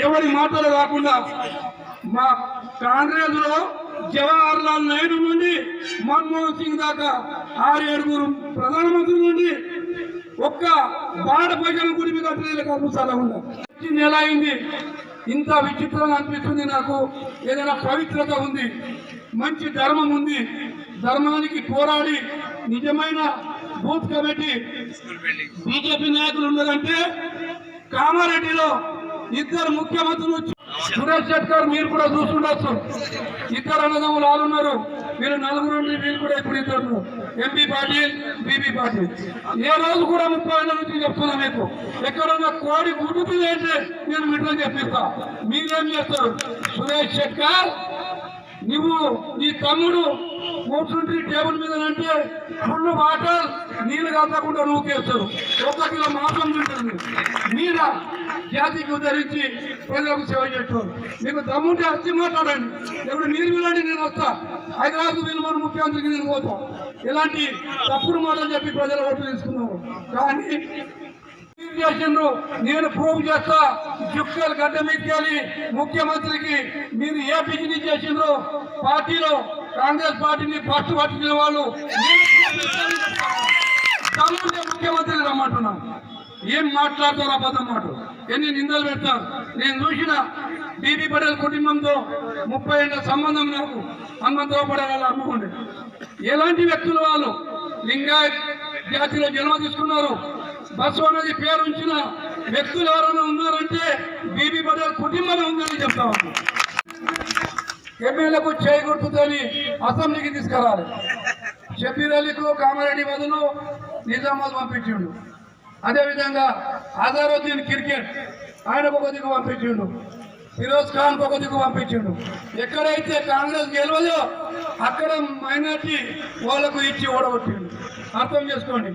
ఎవరి మాటలు కాకుండా మా కాంగ్రెస్లో జవహర్ లాల్ నెహ్రూ నుండి మన్మోహన్ సింగ్ దాకా ఆరు ఏడుగురు ప్రధానమంత్రి నుండి ఒక్క బాడ భజన గుడి మీద కర్మశాల ఉందా వచ్చి నెల అయింది. ఇంత విచిత్రంగా అనిపిస్తుంది నాకు. ఏదైనా పవిత్రత ఉంది. మంచి ధర్మం ఉంది. ధర్మానికి పోరాడి నిజమైన బూత్ కమిటీ బీజేపీ నాయకులు ఉన్నారంటే కామారెడ్డిలో ఇద్దరు ముఖ్యమంత్రులు సురేష్ శెట్కర్ మీరు కూడా చూస్తుండొచ్చు. ఇద్దరు అన్నదమ్ములు వాళ్ళు ఉన్నారు. మీరు నలుగురు ఉండి మీరు కూడా ఇప్పుడు ఇద్దరు. ఎంపీ పాటిల్ బీబీ పాటిల్ ఏ రోజు కూడా ముప్పై ఏళ్ళ నుంచి చెప్తున్నా మీకు. ఎక్కడన్నా కోడి గుడ్డు అంటే నేను మిట్లో చెప్పిస్తా మీరేం చేస్తారు? సురేష్ శెట్కర్ నువ్వు నీ తమ్ముడు కూర్చుంటే టేబుల్ మీద అంటే ఫుల్ వాటర్ నీళ్ళు కాకుండా చేస్తారు ఒక కిలో మాసం జాతికి ఉద్ధరించి ప్రజలకు సేవ చేస్తారు. మీకు దమ్ముంటే వచ్చి మాట్లాడండి. ఇప్పుడు మీరు వినండి నేను వస్తా. హైదరాబాద్ విలువను ముఖ్యమంత్రికి నేను పోతాం. ఇలాంటి తప్పుడు మాటలు చెప్పి ప్రజలు ఓట్లు తీసుకున్నారు. కానీ చేసిండ్రు నేను ప్రూవ్ చేస్తా. జుక్కలు గడ్డ ముఖ్యమంత్రికి మీరు ఏ బిజినెస్ చేసిండ్రు పార్టీలో కాంగ్రెస్ పార్టీని ఫస్ట్ పట్టిన వాళ్ళు నేను ముఖ్యమంత్రిని రమ్మంటున్నాను. ఏం మాట్లాడతారు అబద్ధం మాట ఎన్ని నిందలు పెడతారు. నేను చూసిన బీబీ పటేల్ కుటుంబంతో ముప్పై ఏళ్ళ సంబంధం నాకు. హనుమంతరావు పటేల్ వాళ్ళ అమ్మ ఎలాంటి వ్యక్తులు వాళ్ళు? లింగాయత్ జాతిలో జన్మ తీసుకున్నారు. బస్సు అనేది పేరు ఉంచిన వ్యక్తులు ఎవరైనా ఉన్నారంటే బీబీ పటేల్ కుటుంబమే ఉందని చెప్తా ఉన్నాను ఎమ్మెల్యేకు చేయి గుర్తుతోని అసెంబ్లీకి తీసుకురాలి. షబీర్ అలీకు కామారెడ్డి బదులు నిజామాబాద్ పంపించిండు. అదేవిధంగా అజారుద్దీన్ క్రికెట్ ఆయన ఒక దిక్కు పంపించిండు. ఫిరోజ్ ఖాన్ ఒక దిక్కు పంపించిండు. ఎక్కడైతే కాంగ్రెస్ గెలవదో అక్కడ మైనార్టీ వాళ్ళకు ఇచ్చి ఓడగొట్టిండు. అర్థం చేసుకోండి.